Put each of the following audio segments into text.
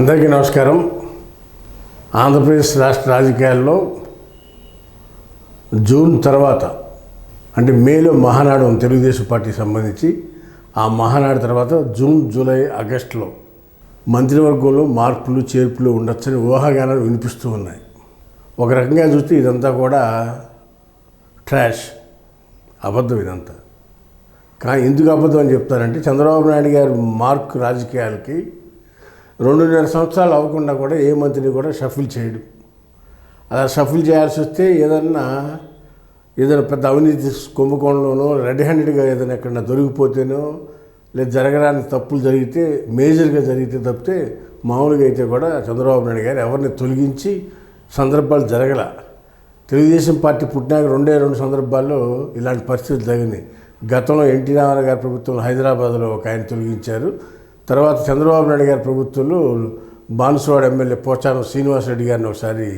అందరికీ నమస్కారం. ఆంధ్రప్రదేశ్ రాష్ట్ర రాజకీయాల్లో జూన్ తర్వాత అంటే మేలో మహానాడు తెలుగుదేశం పార్టీకి సంబంధించి ఆ మహానాడు తర్వాత జూన్ జూలై ఆగస్టులో మంత్రివర్గంలో మార్పులు చేర్పులు ఉండొచ్చని ఊహాగానాలు వినిపిస్తూ ఉన్నాయి. ఒక రకంగా చూస్తే ఇదంతా కూడా ట్రాష్ అబద్ధం ఇదంతా. కానీ ఎందుకు అబద్ధం అని చెప్తారంటే చంద్రబాబు నాయుడు గారి మార్క్ రాజకీయాలకి రెండున్నర సంవత్సరాలు అవ్వకుండా కూడా ఏ మంత్రిని కూడా షఫిల్ చేయడు. అలా షఫిల్ చేయాల్సి వస్తే ఏదన్నా ఏదైనా పెద్ద అవినీతి కుంభకోణంలోనో రెడ్ హ్యాండెడ్గా ఏదైనా ఎక్కడన్నా దొరికిపోతేనో లేదా జరగడానికి తప్పులు జరిగితే మేజర్గా జరిగితే తప్పితే మామూలుగా అయితే కూడా చంద్రబాబు నాయుడు గారు ఎవరిని తొలగించి సందర్భాలు జరగల. తెలుగుదేశం పార్టీ పుట్టినాక రెండే రెండు సందర్భాల్లో ఇలాంటి పరిస్థితులు జరిగింది గతంలో ఎన్టీ రామారావు గారి ప్రభుత్వంలో హైదరాబాద్లో ఒక ఆయన తొలగించారు. తర్వాత చంద్రబాబు నాయుడు గారి ప్రభుత్వంలో బాన్సువాడ ఎమ్మెల్యే పోచారం శ్రీనివాసరెడ్డి గారిని ఒకసారి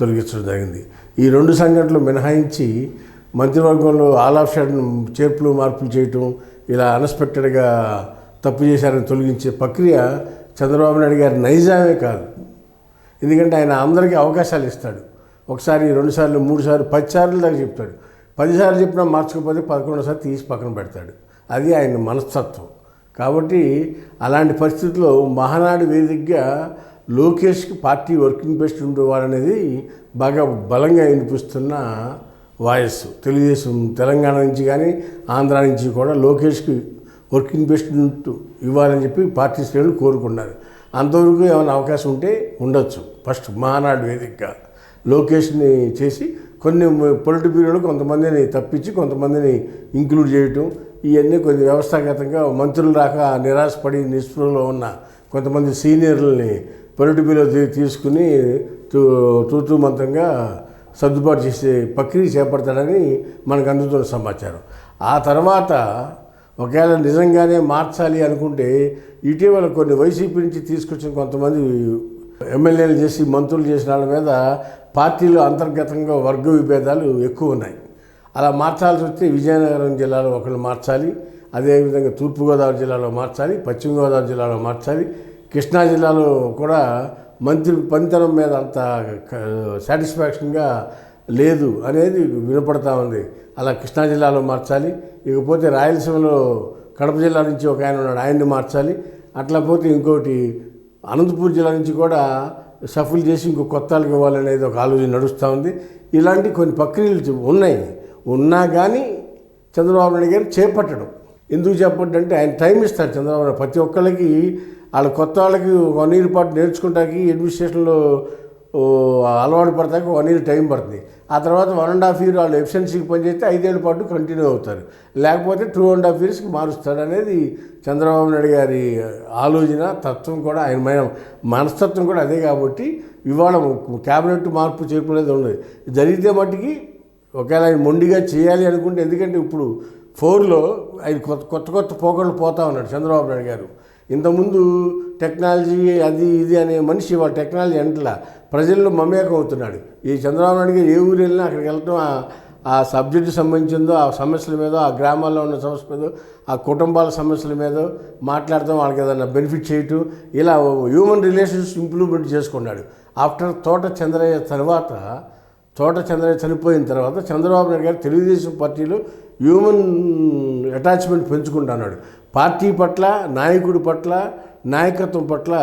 తొలగించడం జరిగింది. ఈ రెండు సంఘటనలు మినహాయించి మంత్రివర్గంలో ఆల్ ఆఫ్ చేర్పులు మార్పులు చేయటం ఇలా అన్ఎక్స్పెక్టెడ్గా తప్పు చేశారని తొలగించే ప్రక్రియ చంద్రబాబు నాయుడు గారి నైజామే కాదు. ఎందుకంటే ఆయన అందరికీ అవకాశాలు ఇస్తాడు. ఒకసారి రెండుసార్లు మూడు సార్లు పది సార్లు దాకా చెప్తాడు. పదిసార్లు చెప్పినా మార్చకపోతే పదకొండోసారి తీసి పక్కన పెడతాడు. అది ఆయన మనస్తత్వం. కాబట్టి అలాంటి పరిస్థితుల్లో మహానాడు వేదికగా లోకేష్కి పార్టీ వర్కింగ్ ప్రెసిడెంట్ వారనేది బాగా బలంగా వినిపిస్తున్న వాయిస్. తెలుగుదేశం తెలంగాణ నుంచి కానీ ఆంధ్ర నుంచి కూడా లోకేష్కి వర్కింగ్ ప్రెసిడెంట్ ఇవ్వాలని చెప్పి పార్టీ శ్రేణులు కోరుకున్నారు. అంతవరకు ఏమైనా అవకాశం ఉంటే ఉండొచ్చు. ఫస్ట్ మహానాడు వేదికగా లోకేష్ని చేసి కొన్ని పొలిటి బ్యూరోలు కొంతమందిని తప్పించి కొంతమందిని ఇంక్లూడ్ చేయటం ఇవన్నీ కొద్ది వ్యవస్థాగతంగా మంత్రులు రాక నిరాశపడి నిస్పృహలో ఉన్న కొంతమంది సీనియర్లని పొలిటిబీలో తీసుకుని తూ తూతూ మంత్రంగా సర్దుబాటు చేసే ప్రక్రియ చేపడతాడని మనకు అందుతున్న సమాచారం. ఆ తర్వాత ఒకవేళ నిజంగానే మార్చాలి అనుకుంటే ఇటీవల కొన్ని వైసీపీ నుంచి తీసుకొచ్చిన కొంతమంది ఎమ్మెల్యేలు చేసి మంత్రులు చేసిన వాళ్ళ మీద పార్టీలో అంతర్గతంగా వర్గ విభేదాలు ఎక్కువ ఉన్నాయి. అలా మార్చాల్సి వస్తే విజయనగరం జిల్లాలో ఒకళ్ళు మార్చాలి అదేవిధంగా తూర్పుగోదావరి జిల్లాలో మార్చాలి పశ్చిమ గోదావరి జిల్లాలో మార్చాలి. కృష్ణా జిల్లాలో కూడా మంత్రి పనితనం మీద అంత సాటిస్ఫాక్షన్గా లేదు అనేది వినపడతా ఉంది. అలా కృష్ణా జిల్లాలో మార్చాలి ఇకపోతే రాయలసీమలో కడప జిల్లా నుంచి ఒక ఆయన ఉన్నాడు ఆయన్ని మార్చాలి. అట్లా పోతే ఇంకోటి అనంతపూర్ జిల్లా నుంచి కూడా షఫుల్ చేసి ఇంకో కొత్త ఇవ్వాలనేది ఒక ఆలోచన నడుస్తూ ఉంది. ఇలాంటి కొన్ని ప్రక్రియలు ఉన్నాయి. ఉన్నా కానీ చంద్రబాబు నాయుడు గారు చేపట్టడం. ఎందుకు చెప్పంటే ఆయన టైం ఇస్తారు చంద్రబాబు నాయుడు. ప్రతి ఒక్కళ్ళకి వాళ్ళ కొత్త వాళ్ళకి వన్ ఇయర్ పాటు నేర్చుకుంటానికి అడ్మినిస్ట్రేషన్లో అలవాటు పడతానికి వన్ ఇయర్ టైం పడుతుంది. ఆ తర్వాత వన్ అండ్ హాఫ్ ఇయర్ వాళ్ళు ఎఫిషియన్సీకి పనిచేస్తే ఐదేళ్ళ పాటు కంటిన్యూ అవుతారు. లేకపోతే టూ అండ్ హాఫ్ ఇయర్స్కి మారుస్తాడు అనేది చంద్రబాబు నాయుడు గారి ఆలోచన తత్వం కూడా ఆయన మన మనస్తత్వం కూడా అదే కాబట్టి ఇవాళ క్యాబినెట్ మార్పు చేర్పులేదు ఉండదు. జరిగితే మట్టుకి ఒకవేళ ఆయన మొండిగా చేయాలి అనుకుంటే ఎందుకంటే ఇప్పుడు ఫోర్లో ఆయన కొత్త కొత్త కొత్త పోకళ్ళు పోతా ఉన్నాడు చంద్రబాబు నాయుడు గారు. ఇంతకుముందు టెక్నాలజీ అది ఇది అనే మనిషి వాళ్ళ టెక్నాలజీ ఎంట్లా ప్రజల్లో మమేకం అవుతున్నాడు. ఈ చంద్రబాబు నాయుడు గారు ఏ ఊరు వెళ్ళినా అక్కడికి వెళ్ళటం ఆ- సబ్జెక్టు సంబంధించిందో ఆ సమస్యల మీద ఆ గ్రామాల్లో ఉన్న సమస్య మీద ఆ కుటుంబాల సమస్యల మీద మాట్లాడటం వాళ్ళకి ఏదైనా బెనిఫిట్ చేయటం ఇలా హ్యూమన్ రిలేషన్స్ ఇంప్రూవ్మెంట్ చేసుకున్నాడు. ఆఫ్టర్ తోట చంద్రయ్య తర్వాత తోట చంద్ర చనిపోయిన తర్వాత చంద్రబాబు నాయుడు గారు తెలుగుదేశం పార్టీలో హ్యూమన్ అటాచ్మెంట్ పెంచుకుంటున్నాడు. పార్టీ పట్ల నాయకుడి పట్ల నాయకత్వం పట్ల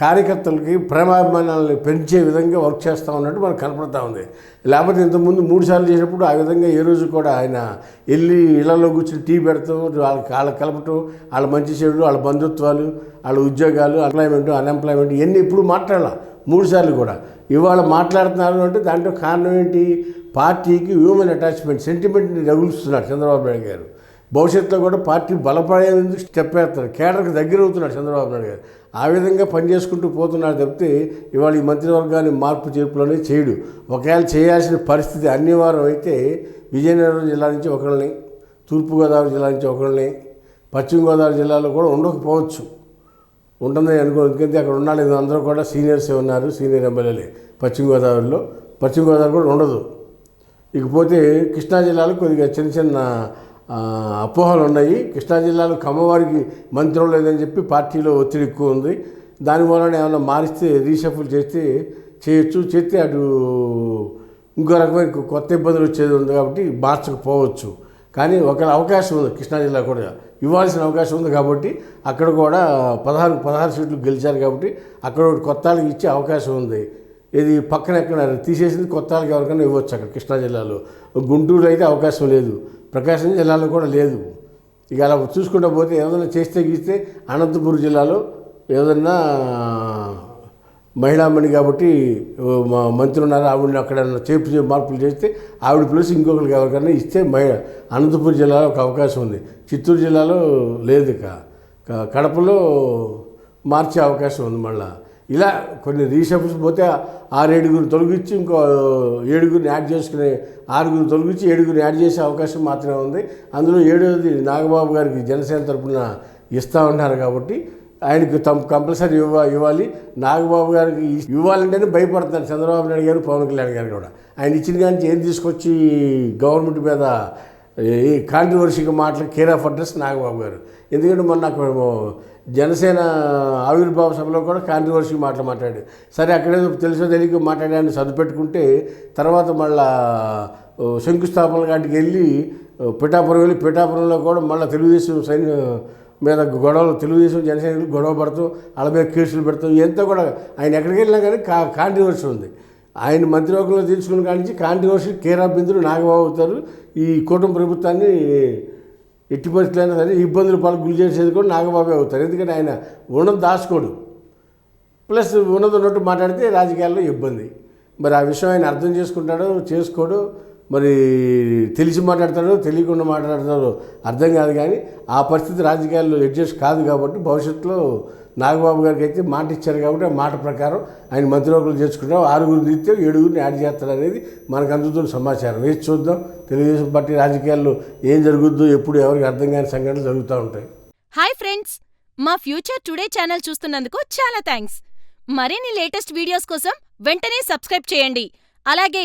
కార్యకర్తలకి ప్రేమాభిమానాలను పెంచే విధంగా వర్క్ చేస్తూ ఉన్నట్టు మనకు కనపడతా ఉంది. లేకపోతే ఇంతకుముందు మూడు సార్లు చేసినప్పుడు ఆ విధంగా ఏ రోజు కూడా ఆయన వెళ్ళి ఇళ్ళలో కూర్చొని టీ పెడతాం వాళ్ళకి వాళ్ళకి కలపటం వాళ్ళ మంచి చెడు వాళ్ళ బంధుత్వాలు వాళ్ళ ఉద్యోగాలు ఎంప్లాయ్మెంట్ అన్ఎంప్లాయ్మెంట్ ఇవన్నీ ఇప్పుడు మాట్లాడాల. మూడుసార్లు కూడా. ఇవాళ మాట్లాడుతున్నారు అంటే దాంట్లో కారణం ఏంటి? పార్టీకి హ్యూమన్ అటాచ్మెంట్ సెంటిమెంట్ని రగులుస్తున్నారు చంద్రబాబు నాయుడు గారు. భవిష్యత్తులో కూడా పార్టీ బలపడేందుకు స్టెప్ వేస్తారు కేడర్కి దగ్గర అవుతున్నాడు చంద్రబాబు నాయుడు గారు. ఆ విధంగా పనిచేసుకుంటూ పోతున్నాడు తప్పితే ఇవాళ ఈ మంత్రివర్గాన్ని మార్పు చేర్పులోనే చేయడు. ఒకవేళ చేయాల్సిన పరిస్థితి అనివార్యం అయితే విజయనగరం జిల్లా నుంచి ఒకరిని తూర్పుగోదావరి జిల్లా నుంచి ఒకరిని పశ్చిమ గోదావరి జిల్లాలో కూడా ఉండకపోవచ్చు. ఉంటుంది అనుకో ఎందుకంటే అక్కడ ఉన్నాళ్ళు అందరూ కూడా సీనియర్సే ఉన్నారు సీనియర్ ఎమ్మెల్యేలే. పశ్చిమ గోదావరిలో. పశ్చిమ గోదావరి కూడా ఉండదు. ఇకపోతే కృష్ణా జిల్లాలో కొద్దిగా చిన్న చిన్న అపోహలు ఉన్నాయి. కృష్ణా జిల్లాలో కమ్మవారికి మంత్రం లేదని చెప్పి పార్టీలో ఒత్తిడి ఎక్కువ ఉంది. దాని వలన ఏమైనా మారిస్తే రీషఫుల్ చేస్తే చేయొచ్చు. చేస్తే అటు ఇంకో రకమైన కొత్త ఇబ్బందులు వచ్చేది ఉంది కాబట్టి మార్చకపోవచ్చు. కానీ ఒక అవకాశం ఉంది. కృష్ణా జిల్లా కూడా ఇవ్వాల్సిన అవకాశం ఉంది కాబట్టి అక్కడ కూడా పదహారు పదహారు సీట్లు గెలిచారు కాబట్టి అక్కడ ఒకటి కొత్త వాళ్ళకి ఇచ్చే అవకాశం ఉంది. ఇది పక్కన ఎక్కడ తీసేసింది కొత్త వాళ్ళకి ఎవరికైనా ఇవ్వచ్చు అక్కడ కృష్ణా జిల్లాలో. గుంటూరు అయితే అవకాశం లేదు. ప్రకాశం జిల్లాలో కూడా లేదు. ఇక అలా చూసుకుంటూ పోతే ఏదైనా చేస్తే గీస్తే అనంతపురం జిల్లాలో ఏదన్నా మహిళామణి కాబట్టి మంత్రి ఉన్నారు ఆవిడని అక్కడ చేపు చేపు మార్పులు చేస్తే ఆవిడ ప్లస్ ఇంకొకరికి ఎవరికైనా ఇస్తే మహి అనంతపురం జిల్లాలో ఒక అవకాశం ఉంది. చిత్తూరు జిల్లాలో లేదు ఇక. క- కడపలో మార్చే అవకాశం ఉంది మళ్ళీ. ఇలా కొన్ని రీషఫ్స్ పోతే ఆరేడుగురిని తొలగించి ఇంకో ఏడుగురిని యాడ్ చేసుకునే ఆరుగురిని తొలగించి ఏడుగురిని యాడ్ చేసే అవకాశం మాత్రమే ఉంది. అందులో ఏడవది నాగబాబు గారికి జనసేన తరపున ఇస్తా ఉన్నారు కాబట్టి ఆయనకు తమ కంపల్సరీ ఇవ్వ ఇవ్వాలి. నాగబాబు గారికి ఇవ్వాలంటేనే భయపడతారు చంద్రబాబు నాయుడు గారు పవన్ కళ్యాణ్ గారు కూడా. ఆయన ఇచ్చిన కానీ ఏం తీసుకొచ్చి గవర్నమెంట్ మీద ఈ కాంట్రవర్సీగా మాటలు కేర్ ఆఫ్ అడ్రస్ నాగబాబు గారు. ఎందుకంటే మొన్న జనసేన ఆవిర్భావ సభలో కూడా కాంట్రవర్సీ మాటలు మాట్లాడాడు. సరే అక్కడేదో తెలుసో తెలియక మాట్లాడాను సర్దుపెట్టుకుంటే తర్వాత మళ్ళా శంకుస్థాపన కాటికి వెళ్ళి పిఠాపురం వెళ్ళి పిఠాపురంలో కూడా మళ్ళీ తెలుగుదేశం సైన్య మీద గొడవలు తెలుగుదేశం జనసేన గొడవ పడుతూ వాళ్ళ మీద కేసులు పెడతాం ఎంత కూడా ఆయన ఎక్కడికి వెళ్ళినా కానీ కా కాంట్రవర్సీ ఉంది. ఆయన మంత్రివర్గంలో తీసుకున్న కాడి నుంచి కాంట్రవర్సీ కేరా బిందులు నాగబాబు అవుతారు. ఈ కూటమి ప్రభుత్వాన్ని ఎట్టి పరిస్థితులైనా సరే ఇబ్బందులు పాలు గురి చేసేది కూడా నాగబాబే అవుతారు. ఎందుకంటే ఆయన ఉన్నది దాచుకోడు ప్లస్ ఉన్నది ఉన్నట్టు మాట్లాడితే రాజకీయాల్లో ఇబ్బంది. మరి ఆ విషయం ఆయన అర్థం చేసుకుంటాడు చేసుకోడు మరి తెలిసి మాట్లాడతాడో తెలియకుండా మాట్లాడతాడో అర్థం కాదు కానీ ఆ పరిస్థితి రాజకీయాల్లో అడ్జస్ట్ కాదు కాబట్టి భవిష్యత్తులో నాగబాబు గారికి అయితే మాట ఇచ్చారు కాబట్టి ఆ మాట ప్రకారం ఆయన మంత్రివర్గులు చేసుకుంటాం ఆరుగురు తీస్తే ఏడుగురిని యాడ్ చేస్తారు అనేది మనకు అందుతున్న సమాచారం. వేసి చూద్దాం. తెలుగుదేశం పార్టీ రాజకీయాల్లో ఏం జరుగుద్దో ఎప్పుడు ఎవరికి అర్థం కాని సంఘటనలు జరుగుతూ ఉంటాయి. హాయ్ ఫ్రెండ్స్ మా ఫ్యూచర్ టుడే ఛానల్ చూస్తున్నందుకు చాలా థ్యాంక్స్ మరిన్ని లేటెస్ట్ వీడియోస్ కోసం వెంటనే సబ్స్క్రైబ్ చేయండి. అలాగే